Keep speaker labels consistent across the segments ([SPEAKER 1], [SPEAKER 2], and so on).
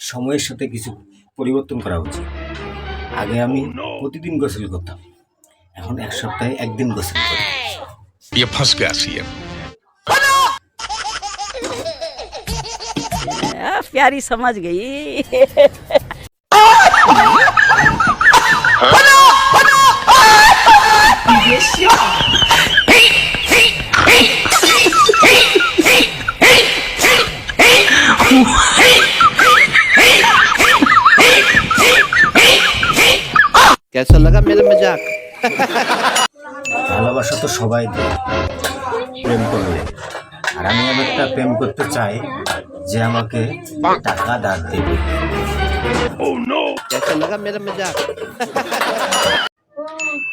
[SPEAKER 1] সময়ের সাথে কিছু পরিবর্তন করা উচিত আগে আমি প্রতিদিন গোসল করতাম এখন এক সপ্তাহে একদিন গোসল করি
[SPEAKER 2] ये फंस गया सीएम
[SPEAKER 3] आ, प्यारी समझ गई
[SPEAKER 4] লাগা
[SPEAKER 1] ভালোবাসা তো সবাই প্রেম করলে। আর আমি একটা প্রেম করতে চাই যে আমাকে টাকা দান দেবে।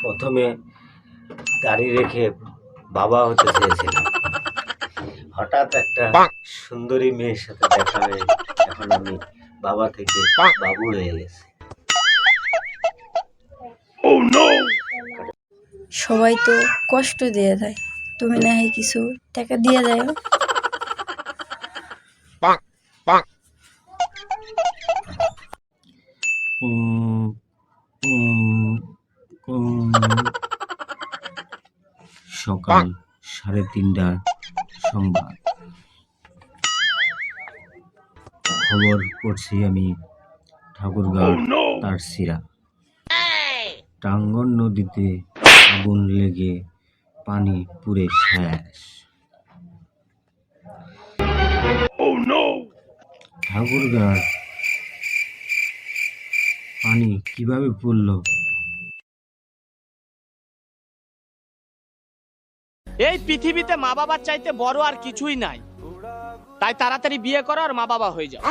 [SPEAKER 1] প্রথমে গাড়ি রেখে বাবা হতে চেয়েছিল হঠাৎ একটা সুন্দরী মেয়ের সাথে দেখা হয়ে এখন আমি বাবা থেকে বাবু হয়ে গেছি।
[SPEAKER 5] সবাই তো কষ্ট দিয়ে দেয়। তুমি না হয় কিছু টাকা দিয়ে দেয়?
[SPEAKER 1] উম, উম, উম। সকাল সাড়ে তিনটার সংবাদ। খবর পড়ছি আমি ঠাকুরগাঁও তার সিরা টাঙ্গন নদীতে আগুন লেগে পানি পুড়ে শেষ। ঠাকুরগাঁর পানি কীভাবে পড়ল?
[SPEAKER 6] এই পৃথিবীতে মা বাবার চাইতে বড় আর কিছুই নাই। তাই তাড়াতাড়ি বিয়ে করো আর মা বাবা হয়ে যাও।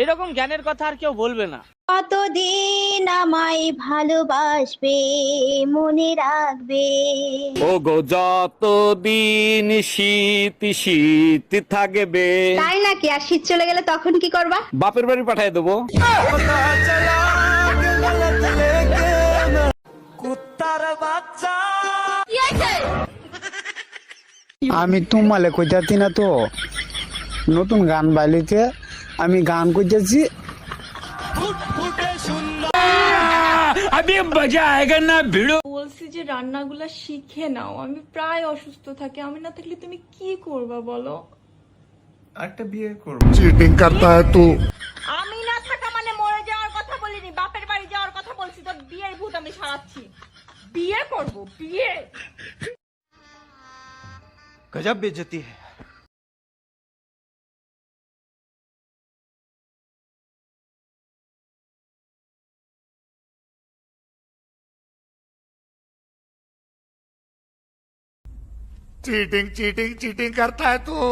[SPEAKER 6] এরকম জ্ঞানের কথা আর কেউ বলবে না।
[SPEAKER 7] কতদিন আমায় ভালোবাসবে মনে রাখবে?
[SPEAKER 8] ও গো যতদিন শীত শীত থাকবে।
[SPEAKER 7] তাই নাকি? আর শীত চলে গেলে তখন কি করবা?
[SPEAKER 8] বাপের বাড়ি পাঠিয়ে দেবো।
[SPEAKER 9] আমি তোমালে কইতাছি না তো। নতুন গান বাইলিতে আমি গান কইতেছি আমি মজা না ভিড়ো।
[SPEAKER 5] বলছি যে রান্নাগুলো শিখে নাও আমি প্রায় অসুস্থ থাকি আমি না থাকলে তুমি কি করবা বলো? একটা বিয়ে করব।
[SPEAKER 7] চিটিং করতা হ্যায় আমি না থাকা মানে মরে যাওয়ার কথা বলিনি বাপের বাড়ি যাওয়ার কথা বলছি তো বিয়ের ভূত আমি সারাচ্ছি। বিয়ে করব বিয়ে।
[SPEAKER 8] গজব বেজতি হ্যায়।
[SPEAKER 2] चीटिंग चीटिंग चीटिंग करता है तू।